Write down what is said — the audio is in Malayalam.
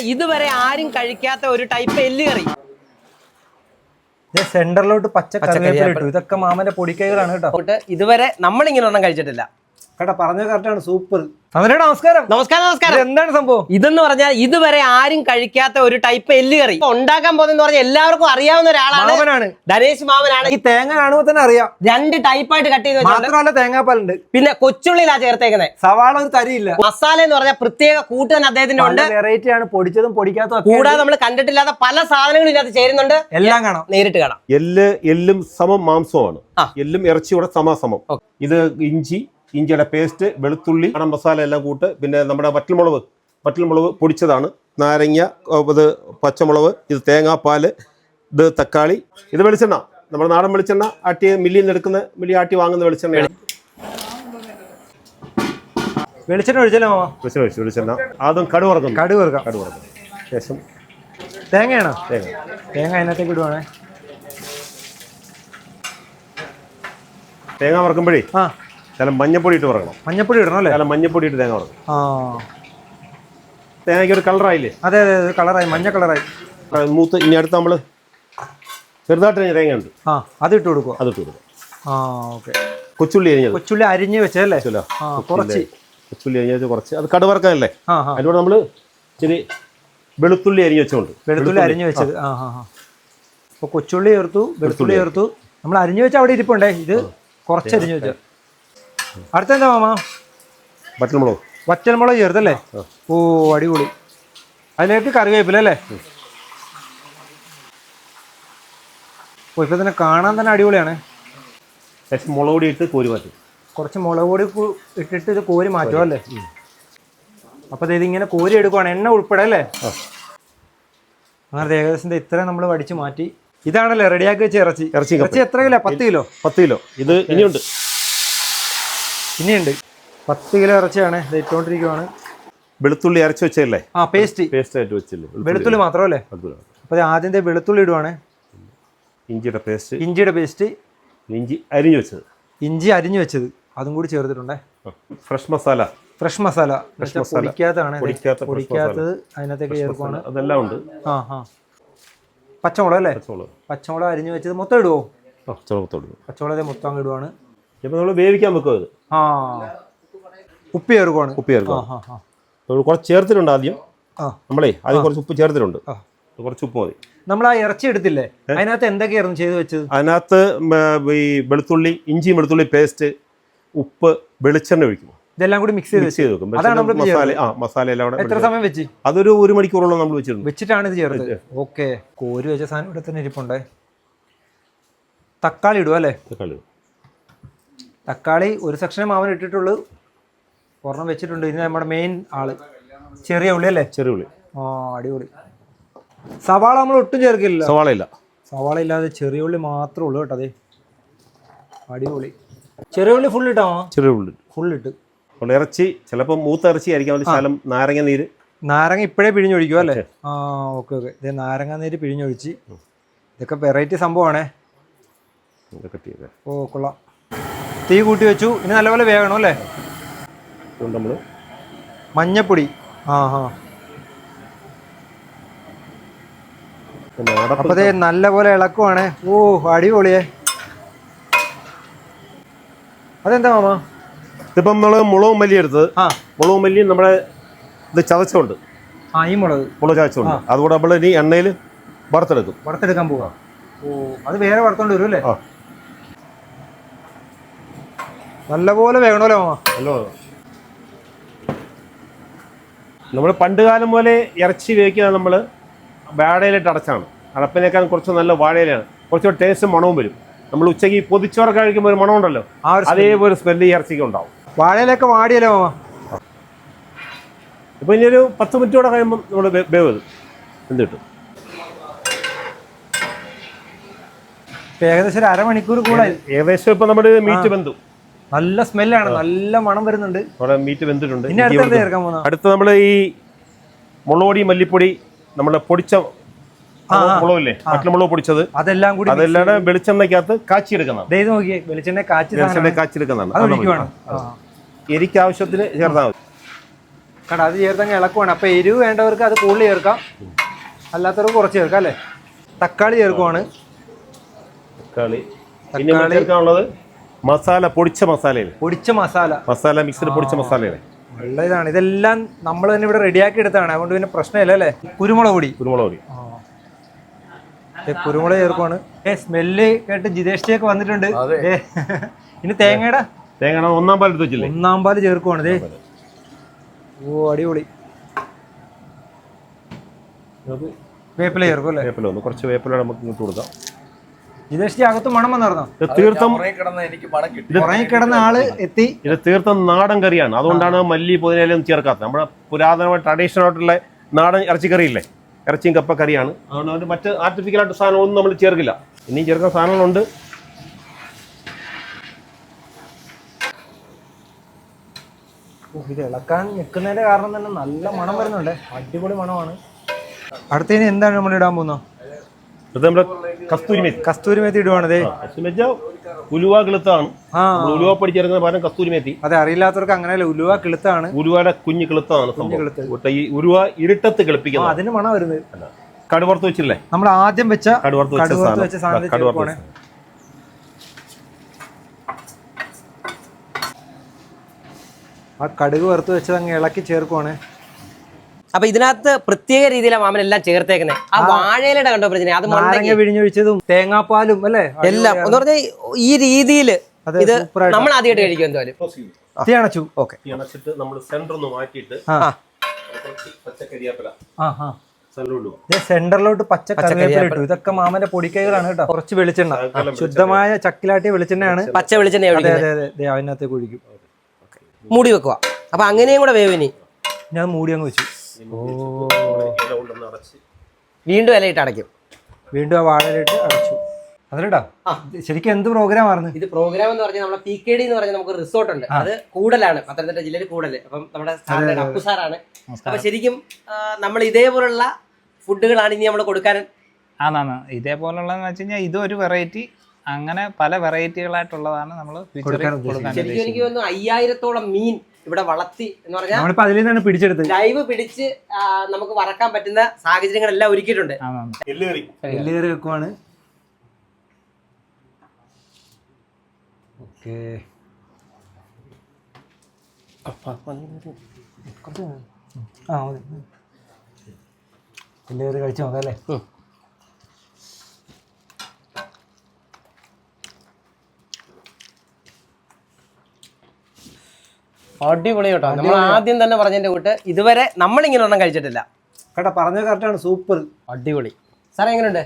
ഇതുവരെ ആരും കഴിക്കാത്ത ഒരു ടൈപ്പ് എല്ലുകറി. സെന്ററിലോട്ട് പച്ച. ഇട്ടു. ഇതൊക്കെ മാമന്റെ പൊടിക്കൈകളാണ് കേട്ടോ. ഇതുവരെ നമ്മളിങ്ങനെ ഒന്നും കഴിച്ചിട്ടില്ല. കേട്ടോ പറഞ്ഞ കറക്റ്റാണ് സൂപ്പർ. നമസ്കാരം. നമസ്കാരം നമസ്കാരം. എന്താണ് സംഭവം? ഇതെന്ന് പറഞ്ഞാൽ ഇതുവരെ ആരും കഴിക്കാത്ത ഒരു ടൈപ്പ് എല്ലുകറി. ഉണ്ടാക്കാൻ പോകുന്ന പറഞ്ഞാൽ എല്ലാവർക്കും അറിയാവുന്ന ഒരാളാണ് മാമനാണ്. ധനേഷ് മാമനാണ്. ഈ തേങ്ങ കാണുമ്പോ തന്നെ അറിയാം. രണ്ട് ടൈപ്പായിട്ട് കട്ട് ചെയ്ത് വെച്ചാൽ മാത്രമല്ല തേങ്ങാപ്പാലുണ്ട്. പിന്നെ കൊച്ചുള്ളിലാ ചേർത്തേക്കുന്നത് സവാള ഒരു തരിയില്ല. മസാല എന്ന് പറഞ്ഞാൽ പ്രത്യേക കൂട്ട് തന്നെ അദ്ദേഹത്തിന്റെ ഉണ്ട്. വെറൈറ്റി ആണ്. പൊടിച്ചതും പൊടിക്കാത്തതും കൂടാതെ നമ്മൾ കണ്ടിട്ടില്ലാത്ത പല സാധനങ്ങളും ഇതിനകത്ത് ചേരുന്നുണ്ട്. എല്ലാം കാണാം. നേരിട്ട് കാണാം. എല്ല് എല്ലും സമം മാംസമാണ് എല്ലും ഇറച്ചിയുടെ സമാസമം. ഇത് ഇഞ്ചി ഇഞ്ചിയുടെ പേസ്റ്റ് വെളുത്തുള്ളി കടം മസാല എല്ലാം കൂട്ട് പിന്നെ നമ്മുടെ വറ്റൽമുളക് വറ്റൽമുളക് പൊടിച്ചതാണ്. നാരങ്ങ ഇത് പച്ചമുളക് ഇത് തേങ്ങാപ്പാൽ ഇത് തക്കാളി ഇത് വെളിച്ചെണ്ണ. നമ്മുടെ നാടൻ വെളിച്ചെണ്ണ ആട്ടി മില്ലിൽ നിന്ന് എടുക്കുന്ന മില്ലി ആട്ടി വാങ്ങുന്ന വെളിച്ചെണ്ണയാണ്. വെളിച്ചെണ്ണ ഒഴിച്ചല്ലേ വെളിച്ചെണ്ണ ഒഴിച്ചു ശേഷം തേങ്ങയാണോ? തേങ്ങ. തേങ്ങ അതിനകത്തേക്ക് ഇടുവാണേ. തേങ്ങ വറക്കുമ്പോഴേ ആ. ചില മഞ്ഞപ്പൊടി ഇട്ട് പറയണം മഞ്ഞപ്പൊടി ഇടണം അല്ലേ? ചില മഞ്ഞപ്പൊടി ഇട്ട് തേങ്ങ പറഞ്ഞു ആ. തേങ്ങയ്ക്ക് ഒരു കളറായില്ലേ? അതെ അതെ അതെ കളറായി മഞ്ഞ കളറായി. മൂത്ത് ഇനി അടുത്ത് നമ്മൾ ചെറുതായിട്ട് അരിഞ്ഞ തേങ്ങയുണ്ട് ആ അത് ഇട്ട് കൊടുക്കുക അത് ഇട്ട് കൊടുക്കുക ആ ഓക്കെ. കൊച്ചുള്ളി അരിഞ്ഞത്. കൊച്ചുള്ളി അരിഞ്ഞ് വെച്ചല്ലേ കുറച്ച്. കൊച്ചുള്ളി അരിഞ്ഞ് വെച്ചാൽ കുറച്ച്. അത് കടുവറക്കാനല്ലേ അതിലൂടെ നമ്മൾ ഇച്ചിരി വെളുത്തുള്ളി അരിഞ്ഞ് വെച്ചോണ്ട്. വെളുത്തുള്ളി അരിഞ്ഞ് വെച്ചത്. ആ ആ ആ. അപ്പോൾ കൊച്ചുള്ളി ചേർത്തു വെളുത്തുള്ളി ചേർത്തു. നമ്മൾ അരിഞ്ഞ് വെച്ച അവിടെ ഇരിപ്പുണ്ടേ? ഇത് കുറച്ച് അരിഞ്ഞ് വെച്ച. അടുത്ത എന്താ മാമ? വറ്റൽമുളക്. വറ്റൽമുളക് ചേർത്തല്ലേ? ഓ അടിപൊളി. അതിലേക്ക് കറിവേപ്പില അല്ലേ? ഓ ഇപ്പൊ തന്നെ കാണാൻ തന്നെ അടിപൊളിയാണ്. മുളക് പൊടി ഇട്ട് കോരി മാറ്റും. കുറച്ച് മുളക് പൊടി ഇട്ടിട്ട് ഇത് കോരി മാറ്റുമോ അല്ലേ? അപ്പൊ ഇത് ഇങ്ങനെ കോരി എടുക്കുവാണ്. എണ്ണ ഉൾപ്പെടെ അല്ലേ? അങ്ങനെ ഏകദേശം ഇത്ര നമ്മൾ വടിച്ച് മാറ്റി. ഇതാണല്ലേ റെഡിയാക്കി വെച്ച ഇറച്ചി. ഇറച്ചി എത്ര കിലോ? പത്ത് കിലോ? പത്ത് കിലോ. ഇത് ഇനിയുണ്ട്. ഇനിയുണ്ട്. പത്ത് കിലോ ഇറച്ചിയാണ് ഇട്ടുകൊണ്ടിരിക്കുവാണ്. വെളുത്തുള്ളി ഇറച്ചി വെച്ചല്ലേ ആ പേസ്റ്റ്. പേസ്റ്റ് ആയിട്ട് വെച്ചില്ലേ വെളുത്തുള്ളി മാത്രമല്ലേ. അപ്പോൾ ആദ്യം വെളുത്തുള്ളി ഇടുവാണ്. ഇഞ്ചിയുടെ പേസ്റ്റ്. ഇഞ്ചിയുടെ പേസ്റ്റ്. ഇഞ്ചി അരിഞ്ഞു വെച്ചത്. ഇഞ്ചി അരിഞ്ഞു വെച്ചത്. അതും കൂടി ചേർത്തിട്ടുണ്ടേ. ഫ്രഷ് മസാല. ഫ്രഷ് മസാല. പൊടിക്കാത്തതാണ് പൊടിക്കാത്തത് അതിനകത്തേക്ക് ചേർക്കുവാണ്. അതെല്ലാം ഉണ്ട്. ആ ആ. പച്ചമുളക് അല്ലേ പച്ചമുളക്. പച്ചമുളക് അരിഞ്ഞു വെച്ചത് മൊത്തം ഇടുവോ? പച്ചമുളക് ദേ മൊത്തം അങ്ങ് ഇടുവാണ്. ഇപ്പം നമ്മൾ വേവിക്കാൻ വെക്കും അത്. ആ. ഉപ്പ് ചേർക്കുവാണ് നമ്മൾ കുറച്ച് ചേർത്തിട്ടുണ്ട് ആദ്യം. ആ. നമ്മളേ ആദ്യം കുറച്ച് ഉപ്പ് ചേർത്തിട്ടുണ്ട്. കുറച്ച് ഉപ്പ് മതി. നമ്മൾ ആ ഇറച്ചി എടുത്തില്ലേ? അതിനകത്ത് എന്തൊക്കെയായിരുന്നു ചെയ്ത് വെച്ചത്? അതിനകത്ത് ഈ വെളുത്തുള്ളി ഇഞ്ചി വെളുത്തുള്ളി പേസ്റ്റ് ഉപ്പ് വെളിച്ചെണ്ണ ഒഴിക്കും. ഇതെല്ലാം കൂടി മിക്സ് ചെയ്ത് മിക്സ് ചെയ്ത് വെക്കും. മസാല ആ മസാല എല്ലാം കൂടെ എത്ര സമയം വെച്ച്? അതൊരു ഒരു മണിക്കൂറോളം നമ്മൾ വെച്ചിരുന്നു വെച്ചിട്ടാണ് ഇത് ചേർത്തത്. ഓക്കെ. കോരി വെച്ച സാധനം ഇവിടെ തന്നെ ഇരിപ്പുണ്ടേ. തക്കാളി ഇടുക അല്ലേ തക്കാളി തക്കാളി ഒരു സെക്ഷനെ മാവൻ ഇട്ടിട്ടുള്ളൂ. ഒരെണ്ണം വെച്ചിട്ടുണ്ട്. ഇനി നമ്മുടെ മെയിൻ ആൾ. ചെറിയ ഉള്ളി അല്ലേ? ചെറിയ ഉള്ളി. ആ അടിപൊളി. സവാള നമ്മൾ ഒട്ടും ചേർക്കില്ല സവാള ഇല്ല. സവാള ഇല്ലാതെ ചെറിയ ഉള്ളി മാത്രമേ ഉള്ളൂ കേട്ടോ അതെ. അടിപൊളി. ചെറിയ ഉള്ളി ഫുൾ ഇട്ടോ ചെറിയ ഉള്ളി. ഫുൾ ഇട്ട്. ഇറച്ചി ചിലപ്പോൾ മൂത്ത ഇറച്ചി ആയിരിക്കും ശകലം നാരങ്ങ നീര്. നാരങ്ങ ഇപ്പോഴേ പിഴിഞ്ഞൊഴിക്കും അല്ലേ? ആ ഓക്കെ ഓക്കെ. ഇത് നാരങ്ങ നീര് പിഴിഞ്ഞൊഴിച്ച്. ഇതൊക്കെ വെറൈറ്റി സംഭവമാണേ ഓ കൊള്ളാം. തീ കൂട്ടി വെച്ചു. ഇനി നല്ലപോലെ വേകണം അല്ലേ? നമ്മൾ മഞ്ഞപ്പൊടി. ആ ഹാ അപ്പതേ നല്ലപോലെ ഇളക്കുവാണ്. ഓ അടിപൊളിയേ. അതെന്താ മാമ? ഇതിപ്പം നമ്മൾ മുളകും മല്ലി എടുത്തത് ആ. മുളകും മല്ലിയും നമ്മുടെ ഇത് ചതച്ചുണ്ട് ആ ഈ മുളക്. മുളക് ചതച്ചുണ്ട് അതുകൂടെ നമ്മൾ ഇനി എണ്ണയിൽ വറുത്തെടുക്കും. വറുത്തെടുക്കാൻ പോവാ. ഓ അത് വേറെ വറുത്തോണ്ട് വരും അല്ലേ? ആ. നല്ലപോലെ വേകണമല്ലോ മാമ. ഹലോ. നമ്മൾ പണ്ട് കാലം പോലെ ഇറച്ചി വേവിക്കുന്നത് നമ്മൾ വാഴയിലിട്ട് അടച്ചാണ്. അടപ്പിനേക്കാൾ കുറച്ച് നല്ല വാഴയിലാണ്. കുറച്ച് ടേസ്റ്റ് മണവും വരും. നമ്മൾ ഉച്ചയ്ക്ക് പൊതിച്ചോറൊക്കെ കഴിക്കുമ്പോൾ ഒരു മണമുണ്ടല്ലോ. അതേപോലെ സ്മെല്ല് ഈ ഇറച്ചിക്ക് ഉണ്ടാവും. വാഴയിലൊക്കെ വാടിയല്ലോ മാമ. ഇപ്പൊ ഇനി ഒരു പത്ത് മിനിറ്റ് കൂടെ കഴിയുമ്പോൾ നമ്മൾ വേവ് എന്ത് കിട്ടും? ഏകദേശം ഒരു അരമണിക്കൂർ കൂടെ ഏകദേശം ഇപ്പൊ നമ്മുടെ മീറ്റ് വെന്തു. നല്ല സ്മെല്ലാണ് നല്ല മണം വരുന്നുണ്ട്. നമ്മുടെ മീറ്റ് വെന്തിട്ടുണ്ട്. ഇനി അടുത്ത ചേർക്കാൻ പോകുന്ന അടുത്ത് നമ്മൾ ഈ മുളകുപൊടി മല്ലിപ്പൊടി നമ്മുടെ പൊടിച്ച മുളകില്ലേ? മറ്റുമുളക് പൊടിച്ചത്. അതെല്ലാം കൂടി അതെല്ലാം വെളിച്ചെണ്ണയ്ക്കകത്ത് കാച്ചിയെടുക്കുന്നതാണ്. നോക്കിയേ വെളിച്ചെണ്ണ കാച്ചി വെളിച്ചെണ്ണ കാച്ചിയെടുക്കുന്നതാണ്. എരിക്ക് ആവശ്യത്തിന് ചേർത്താൽ മതി. കണ്ട അത് ചേർത്തങ്ങ് ഇളക്കുവാണ്. അപ്പോൾ എരിവ് വേണ്ടവർക്ക് അത് കൂടുതൽ ചേർക്കാം. അല്ലാത്തവർക്ക് കുറച്ച് ചേർക്കാം അല്ലേ? തക്കാളി ചേർക്കുവാണ്. തക്കാളി. തക്കാളി. ചേർക്കാനുള്ളത് മസാല പൊടിച്ച മസാലയില്ലേ? പൊടിച്ച മസാല. മസാല മിക്സിഡ് പൊടിച്ച മസാലയില്ലേ? ഇതാണ് ഇതെല്ലാം നമ്മൾ തന്നെ ഇവിടെ റെഡിയാക്കി എടുത്താണ് അതുകൊണ്ട് പിന്നെ പ്രശ്നമില്ല അല്ലേ? കുരുമുളക് പൊടി. കുരുമുളക് പൊടി. കുരുമുളക് ചേർക്കുവാണ്. ഏ സ്മെല്ല് കേട്ട് ജിതേഷിയൊക്കെ വന്നിട്ടുണ്ട്. ഏ, ഇനി തേങ്ങയുടെ? തേങ്ങ ഒന്നാം പാൽ എടുത്ത് വെച്ചില്ലേ? ഒന്നാം പാൽ ചേർക്കുവാണ്. ദേ. ഓ അടിപൊളി. വേപ്പില ചേർക്കും അല്ലേ? വേപ്പില ഒന്ന് കുറച്ച് വേപ്പില നമുക്ക് ഇങ്ങോട്ട് കൊടുക്കാം. ജിതേഷ് അകത്ത് മണം വന്നിരുന്നോ? ഇത് തീർത്ഥം ഉറങ്ങി കിടന്ന ആൾ എത്തി. ഇത് തീർത്ഥം നാടൻ കറിയാണ്. അതുകൊണ്ടാണ് മല്ലി പുതിനയിലും ചേർക്കാത്തത്. നമ്മുടെ പുരാതനമായ ട്രഡീഷണൽ ആയിട്ടുള്ള നാടൻ ഇറച്ചിക്കറിയില്ലേ? ഇറച്ചിയും കപ്പ കറിയാണ് അതുകൊണ്ട് അതിന് മറ്റ് ആർട്ടിഫിക്കൽ ആയിട്ട് സാധനങ്ങളൊന്നും നമ്മൾ ചേർക്കില്ല. ഇനിയും ചേർക്കുന്ന സാധനങ്ങളുണ്ട്. ഇത് ഇളക്കാൻ നിൽക്കുന്നതിന്റെ കാരണം തന്നെ നല്ല മണം വരുന്നുണ്ട്. അടിപൊളി മണമാണ്. അടുത്തതിന് എന്താണ് നമ്മൾ ഇടാൻ പോകുന്നത്? ഇത് നമ്മുടെ കസ്തൂരി മെത്തി. കസ്തൂരി മേത്തി ഇടുവാണ് ദേ. കസ്തൂരി മെത്തി ഉലുവ കിളുത്താണ്. ഉലുവ പഠിച്ചിരുന്ന പകരം കസ്തൂരി മെത്തി. അതെ അറിയില്ലാത്തവർക്ക് അങ്ങനെയല്ല ഉലുവ കിളുത്താണ്. ഉലുവയുടെ കുഞ്ഞു കിളുത്താണ് സംഭവം. ഈ ഉലുവ ഇരുട്ടത്ത് കിളിപ്പിക്കുന്നത്. അതിന് മണം വരുന്നത്. കടുവർത്ത് വെച്ചില്ലേ? നമ്മൾ ആദ്യം വെച്ച കടുവർത്ത് വെച്ച കടുവറുത്ത് ആ കടുക് വറുത്ത് വെച്ചത് അങ്ങ് ഇളക്കി ചേർക്കുവാണ്. അപ്പൊ ഇതിനകത്ത് പ്രത്യേക രീതിയിലാണ് മാമൻ എല്ലാം ചേർത്തേക്കുന്നത് ആ വാഴയിലയുടെ കണ്ടോ പ്രചന അത് നാരങ്ങ വിഴിഞ്ഞൊഴിച്ചതും പിഴിഞ്ഞൊഴിച്ചതും തേങ്ങാപ്പാലും അല്ലേ? എല്ലാം. എന്ന് പറഞ്ഞാൽ ഈ രീതിയിൽ ഇത് നമ്മൾ ആദ്യമായിട്ട് കഴിക്കും എന്തായാലും? തീ അണച്ചു. ഓക്കെ. അണച്ചിട്ട് നമ്മൾ സെന്റർ ഒന്ന് മാറ്റിയിട്ട് പച്ചക്കരിയാപ്പില സെന്ററിലോട്ട് പച്ച കറിവേപ്പില ഇട്ടു. ഇതൊക്കെ മാമന്റെ പൊടിക്കൈകളാണ് കേട്ടോ. കുറച്ച് വെളിച്ചെണ്ണ. ശുദ്ധമായ ചക്കിലാട്ടിയ വെളിച്ചെണ്ണയാണ്. പച്ച വെളിച്ചെണ്ണ അതെ ഒഴിക്കുന്നത് അതെ അതെ. ദേ അതിനകത്തേക്ക് ഒഴിക്കും. മൂടി വെക്കുക അപ്പൊ അങ്ങനെയും കൂടെ വേവിനി ഞാൻ മൂടി അങ്ങ് വെച്ചു. ഇല കൊണ്ടൊന്ന് അടച്ച് വീണ്ടും ഇലയിട്ട് അടയ്ക്കും. വീണ്ടും ആ വാഴയിലിട്ട് അടച്ചു. അതിലട്ടാ ശരിക്കും എന്ത് പ്രോഗ്രാം ആയിരുന്നു ഇത് പ്രോഗ്രാം എന്ന് പറഞ്ഞാൽ നമ്മുടെ പി കെ ഡി എന്ന് പറഞ്ഞാൽ നമുക്ക് റിസോർട്ട് ഉണ്ട്. അത് കൂടലാണ്. പത്തനംതിട്ട ജില്ലയിൽ കൂടൽ അപ്പം നമ്മുടെ സാറിന്റെ അപ്പു സാറാണ്. അപ്പൊ ശരിക്കും നമ്മൾ ഇതേപോലുള്ള ഫുഡുകളാണ് ഇനി നമ്മൾ കൊടുക്കാൻ ആ ഇതേപോലുള്ളതെന്ന് വെച്ച് കഴിഞ്ഞാൽ ഇതും ഒരു വെറൈറ്റി അങ്ങനെ പല വെറൈറ്റികളായിട്ടുള്ളതാണ് നമ്മൾ ശരിക്കും എനിക്ക് തോന്നുന്നു അയ്യായിരത്തോളം മീൻ ഇവിടെ വളർത്തി എന്ന് പറഞ്ഞാൽ അതിൽ നിന്നാണ് പിടിച്ചെടുത്ത് ലൈവ് പിടിച്ച് നമുക്ക് വറക്കാൻ പറ്റുന്ന സാഹചര്യങ്ങളെല്ലാം ഒരുക്കിയിട്ടുണ്ട്. വെക്കുവാണ്. ഓക്കെ. കഴിച്ചു നോക്കാം അല്ലേ? അടിപൊളി കേട്ടോ. നമ്മൾ ആദ്യം തന്നെ പറഞ്ഞതിന്റെ കൂട്ട് ഇതുവരെ നമ്മൾ ഇങ്ങനെ ഒന്നും കഴിച്ചിട്ടില്ല. കേട്ടോ പറഞ്ഞത് ആണ് സൂപ്പർ. അടിപൊളി. സാറേ എങ്ങനെയുണ്ട്